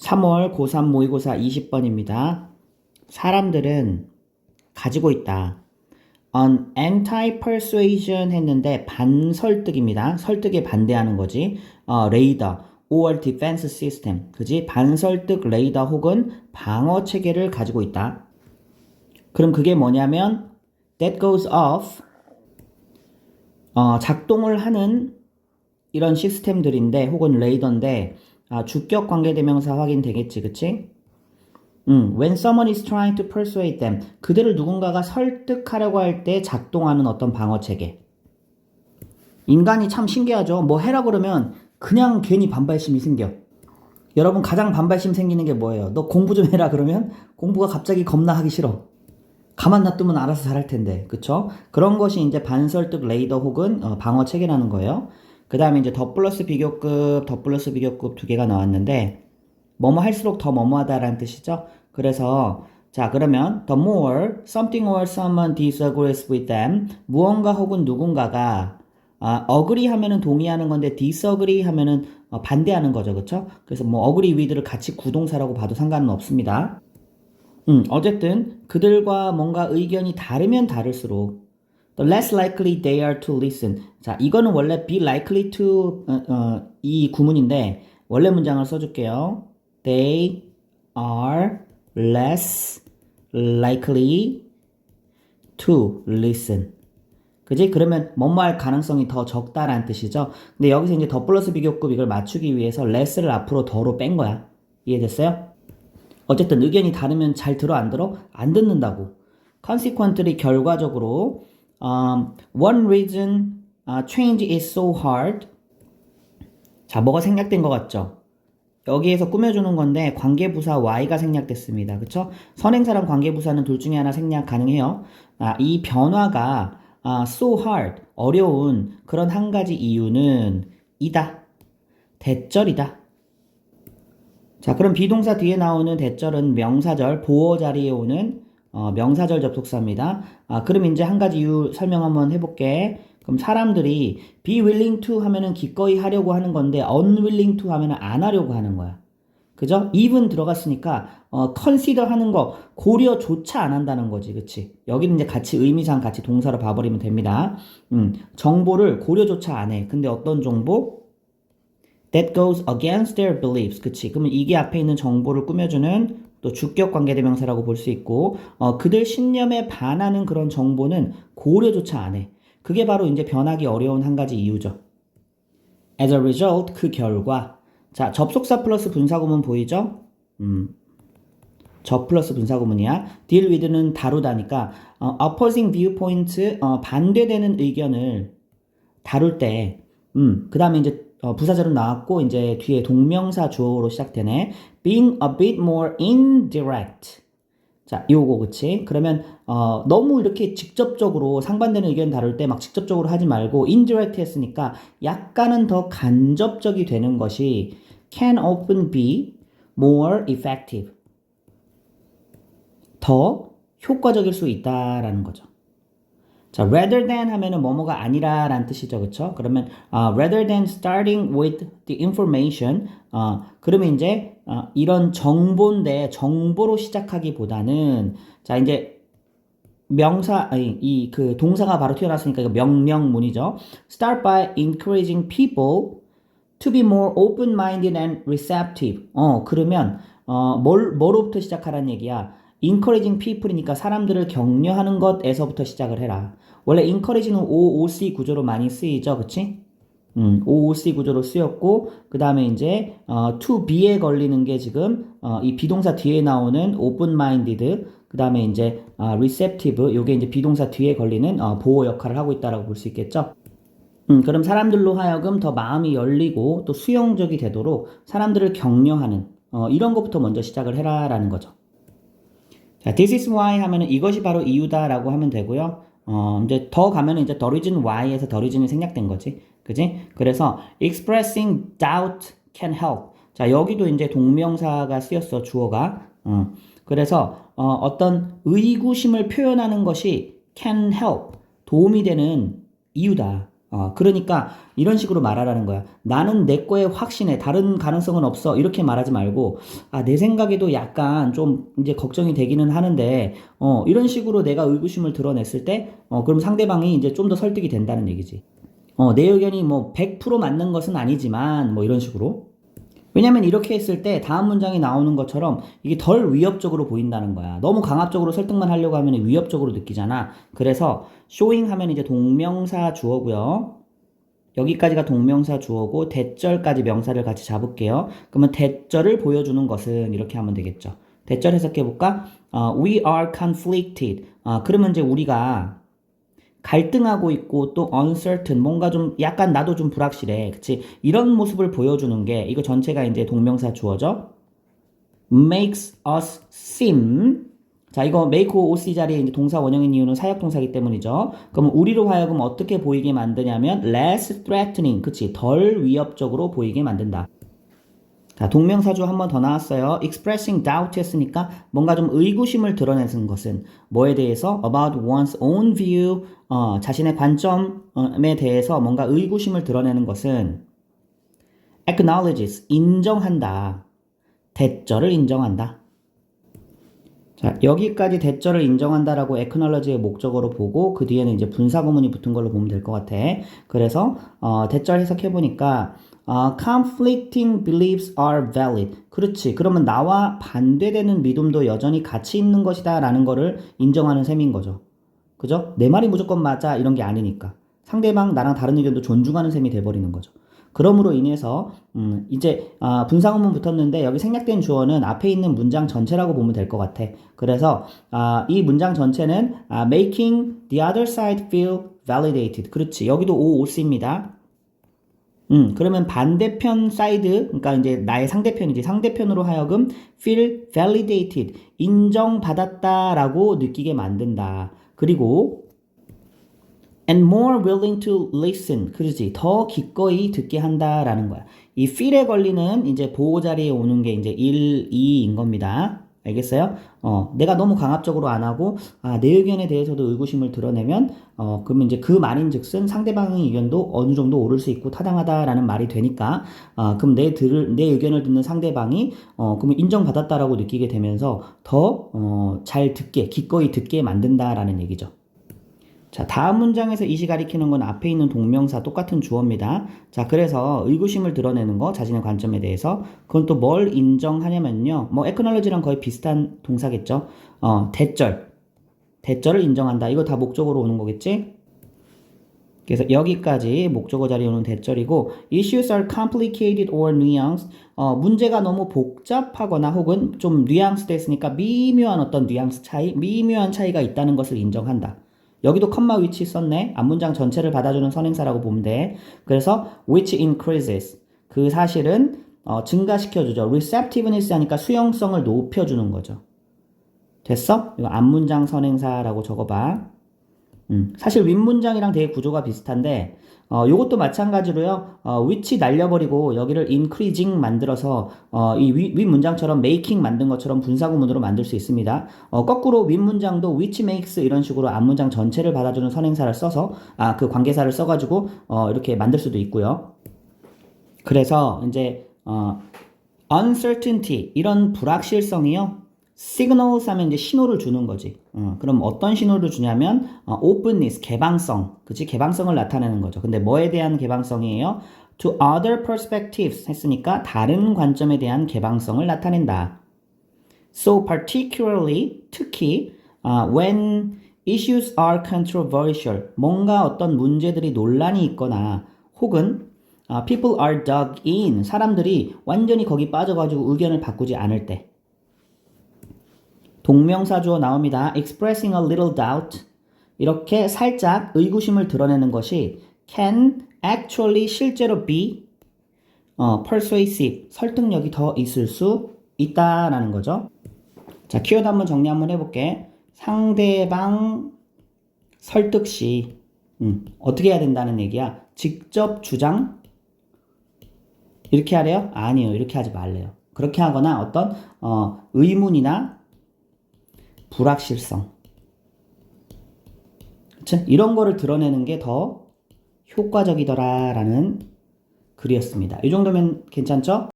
3월 고3 모의고사 20번입니다. 사람들은 가지고 있다. an anti-persuasion 했는데 반설득입니다. 설득에 반대하는 거지. 어, 레이더 or defense system. 그지? 반설득 레이더 혹은 방어 체계를 가지고 있다. 그럼 그게 뭐냐면 that goes off 어, 작동을 하는 이런 시스템들인데 혹은 레이더인데 아, 주격 관계대명사 확인되겠지, 그치? 음, when someone is trying to persuade them, 그들을 누군가가 설득하려고 할 때 작동하는 어떤 방어 체계. 인간이 참 신기하죠. 뭐 해라 그러면 그냥 괜히 반발심이 생겨. 여러분 가장 반발심 생기는 게 뭐예요? 너 공부 좀 해라 그러면 공부가 갑자기 겁나 하기 싫어. 가만 놔두면 알아서 잘할 텐데, 그쵸? 그런 것이 이제 반설득 레이더 혹은 어, 방어 체계라는 거예요. 그 다음에 이제 더 플러스 비교급, 더 플러스 비교급 두 개가 나왔는데, 뭐뭐 할수록 더 뭐뭐하다라는 뜻이죠. 그래서, 자, 그러면, the more something or someone disagrees with them, 무언가 혹은 누군가가, 아, agree 하면은 동의하는 건데, disagree 하면은 어, 반대하는 거죠. 그쵸? 그래서 뭐, agree with를 같이 구동사라고 봐도 상관은 없습니다. 음, 어쨌든, 그들과 뭔가 의견이 다르면 다를수록, The less likely they are to listen. 자, 이거는 원래 be likely to 어, 어, 이 구문인데 원래 문장을 써줄게요. They are less likely to listen. 그지? 그러면 할 가능성이 더 적다라는 뜻이죠. 근데 여기서 이제 더 플러스 비교급 이걸 맞추기 위해서 less를 앞으로 더로 뺀 거야. 이해됐어요? 어쨌든 의견이 다르면 잘 들어 안 들어? 안 듣는다고. consequently 결과적으로 um, one reason uh, change is so hard. 자, 뭐가 생략된 것 같죠? 여기에서 꾸며주는 건데 관계부사 y가 생략됐습니다. 그쵸? 선행사랑 관계부사는 둘 중에 하나 생략 가능해요. 아, 이 변화가 아, so hard, 어려운 그런 한 가지 이유는 이다. 대절이다. 자, 그럼 비동사 뒤에 나오는 대절은 명사절, 보어 자리에 오는 어, 명사절 접속사입니다. 아, 그럼 이제 한 가지 이유 설명 한번 해볼게. 그럼 사람들이 be willing to 하면은 기꺼이 하려고 하는 건데 unwilling to 하면은 안 하려고 하는 거야. 그죠? even 들어갔으니까 어, consider 하는 거 고려조차 안 한다는 거지. 그치? 여기는 이제 같이 의미상 같이 동사로 봐버리면 됩니다. 음, 정보를 고려조차 안 해. 근데 어떤 정보? that goes against their beliefs. 그치? 그러면 이게 앞에 있는 정보를 꾸며주는 또 주격 관계대명사라고 볼 수 있고 어, 그들 신념에 반하는 그런 정보는 고려조차 안 해. 그게 바로 이제 변하기 어려운 한 가지 이유죠. As a result, 그 결과. 자, 접속사 플러스 분사구문 보이죠? 음. 저 플러스 분사구문이야. deal with는 다루다니까 어, opposing viewpoint 어, 반대되는 의견을 다룰 때, 음, 그 다음에 이제 어, 부사절은 나왔고 이제 뒤에 동명사 주어로 시작되네. being a bit more indirect. 자, 요거 그치? 그러면 어, 너무 이렇게 직접적으로 상반되는 의견 다룰 때 막 직접적으로 하지 말고 indirect 했으니까 약간은 더 간접적이 되는 것이 can often be more effective. 더 효과적일 수 있다라는 거죠. 자, rather than 하면은 뭐뭐가 아니라 라는 뜻이죠, 그렇죠? 그러면 uh, rather than starting with the information, 어, 그러면 이제 어, 이런 정보인데 정보로 시작하기보다는 자 이제 명사 아니 이 그 동사가 바로 튀어나왔으니까 이거 명령문이죠. Start by encouraging people to be more open-minded and receptive. 어 그러면 어 뭘 뭐로부터 시작하라는 얘기야. Encouraging people이니까 사람들을 격려하는 것에서부터 시작을 해라. 원래 encourage는 OOC 구조로 많이 쓰이죠, 그치? 음, OOC 구조로 쓰였고, 그 다음에 이제, 어, to be에 걸리는 게 지금, 어, 이 비동사 뒤에 나오는 open-minded, 그 다음에 이제, 어, receptive, 요게 이제 비동사 뒤에 걸리는, 어, 보호 역할을 하고 있다라고 볼 수 있겠죠? 음, 그럼 사람들로 하여금 더 마음이 열리고 또 수용적이 되도록 사람들을 격려하는, 어, 이런 것부터 먼저 시작을 해라라는 거죠. 자, this is why 하면은 이것이 바로 이유다라고 하면 되고요. 어, 이제 더 가면은 이제 the reason why에서 the reason이 생략된 거지. 그지? 그래서 expressing doubt can help. 자, 여기도 이제 동명사가 쓰였어, 주어가. 어, 그래서 어, 어떤 의구심을 표현하는 것이 can help. 도움이 되는 이유다. 어, 그러니까 이런 식으로 말하라는 거야. 나는 내 거에 확신해. 다른 가능성은 없어. 이렇게 말하지 말고, 아, 내 생각에도 약간 좀 이제 걱정이 되기는 하는데, 어, 이런 식으로 내가 의구심을 드러냈을 때, 어, 그럼 상대방이 이제 좀 더 설득이 된다는 얘기지. 어, 내 의견이 뭐 100% 맞는 것은 아니지만, 뭐 이런 식으로. 왜냐면 이렇게 했을 때 다음 문장이 나오는 것처럼 이게 덜 위협적으로 보인다는 거야. 너무 강압적으로 설득만 하려고 하면 위협적으로 느끼잖아. 그래서 showing 하면 이제 동명사 주어고요. 여기까지가 동명사 주어고 대절까지 명사를 같이 잡을게요. 그러면 대절을 보여주는 것은 이렇게 하면 되겠죠. 대절 해석해 볼까? 어, we are conflicted. 아, 그러면 이제 우리가 갈등하고 있고 또 uncertain 뭔가 좀 약간 나도 좀 불확실해. 그치? 이런 모습을 보여주는 게 이거 전체가 이제 동명사 주어죠. makes us seem 자, 이거 make OC 자리에 이제 동사 원형인 이유는 사역 동사이기 때문이죠. 그럼 우리로 하여금 어떻게 보이게 만드냐면 less threatening. 그치? 덜 위협적으로 보이게 만든다. 자, 동명사주 한 번 더 나왔어요. expressing doubt 했으니까 뭔가 좀 의구심을 드러내는 것은 뭐에 대해서 about one's own view, 어, 자신의 관점에 대해서 뭔가 의구심을 드러내는 것은 acknowledges, 인정한다. 대절을 인정한다. 자, 여기까지 대절을 인정한다라고 acknowledge의 목적어로 보고 그 뒤에는 이제 분사 구문이 붙은 걸로 보면 될 것 같아. 그래서 어, 대절 해석해 보니까 어, conflicting beliefs are valid. 그렇지. 그러면 나와 반대되는 믿음도 여전히 가치 있는 것이다 라는 거를 인정하는 셈인 거죠. 그죠? 내 말이 무조건 맞아 이런 게 아니니까. 상대방 나랑 다른 의견도 존중하는 셈이 돼버리는 거죠. 그럼으로 인해서 음, 이제 아, 분사구문 붙었는데 여기 생략된 주어는 앞에 있는 문장 전체라고 보면 될 것 같아. 그래서 아, 이 문장 전체는 아, making the other side feel validated. 그렇지. 여기도 o 오스입니다. 음, 그러면 반대편 사이드, 그러니까 이제 나의 상대편이지. 상대편으로 하여금 feel validated, 인정받았다라고 느끼게 만든다. 그리고 and more willing to listen. 그러지. 더 기꺼이 듣게 한다라는 거야. 이 feel에 걸리는 이제 보호 자리에 오는 게 이제 1, 2인 겁니다. 알겠어요? 어, 내가 너무 강압적으로 안 하고, 아, 내 의견에 대해서도 의구심을 드러내면, 어, 그러면 이제 그 말인 즉슨 상대방의 의견도 어느 정도 옳을 수 있고 타당하다라는 말이 되니까, 아, 그럼 내 들을, 내 의견을 듣는 상대방이, 어, 그러면 인정받았다라고 느끼게 되면서 더, 어, 잘 듣게, 기꺼이 듣게 만든다라는 얘기죠. 자, 다음 문장에서 이시 가리키는 건 앞에 있는 동명사 똑같은 주어입니다. 자, 그래서 의구심을 드러내는 거, 자신의 관점에 대해서. 그건 또 뭘 인정하냐면요. 뭐, acknowledge랑 거의 비슷한 동사겠죠. 어, 대절. 대절을 인정한다. 이거 다 목적으로 오는 거겠지? 그래서 여기까지 목적어 자리에 오는 대절이고 issues are complicated or nuanced 어, 문제가 너무 복잡하거나 혹은 좀 뉘앙스 됐으니까 미묘한 어떤 뉘앙스 차이, 미묘한 차이가 있다는 것을 인정한다. 여기도 컴마 which 썼네. 앞문장 전체를 받아주는 선행사라고 보면 돼. 그래서 which increases 그 사실은 어, 증가시켜주죠. receptiveness 하니까 수용성을 높여주는 거죠. 됐어? 이거 앞문장 선행사라고 적어봐. 음, 사실 윗문장이랑 되게 구조가 비슷한데 어, 요것도 마찬가지로요. 어, which 날려버리고 여기를 increasing 만들어서 어, 이 윗, 윗문장처럼 making 만든 것처럼 분사구문으로 만들 수 있습니다. 어, 거꾸로 윗문장도 which makes 이런 식으로 앞문장 전체를 받아주는 선행사를 써서 아, 그 관계사를 써가지고 어, 이렇게 만들 수도 있고요. 그래서 이제 어, uncertainty 이런 불확실성이요. Signals 하면 이제 신호를 주는 거지. 어, 그럼 어떤 신호를 주냐면 어, openness 개방성, 그치 개방성을 나타내는 거죠. 근데 뭐에 대한 개방성이에요? To other perspectives 했으니까 다른 관점에 대한 개방성을 나타낸다. So particularly 특히 uh, when issues are controversial 뭔가 어떤 문제들이 논란이 있거나 혹은 uh, people are dug in 사람들이 완전히 거기 빠져가지고 의견을 바꾸지 않을 때 동명사 주어 나옵니다. expressing a little doubt. 이렇게 살짝 의구심을 드러내는 것이 can actually 실제로 be 어, persuasive. 설득력이 더 있을 수 있다라는 거죠. 자, 키워드 한번 정리 한번 해볼게. 상대방 설득 시 음, 어떻게 해야 된다는 얘기야? 직접 주장 이렇게 하래요? 아니요. 이렇게 하지 말래요. 그렇게 하거나 어떤 어, 의문이나 불확실성. 그치? 이런 거를 드러내는 게 더 효과적이더라 라는 글이었습니다. 이 정도면 괜찮죠?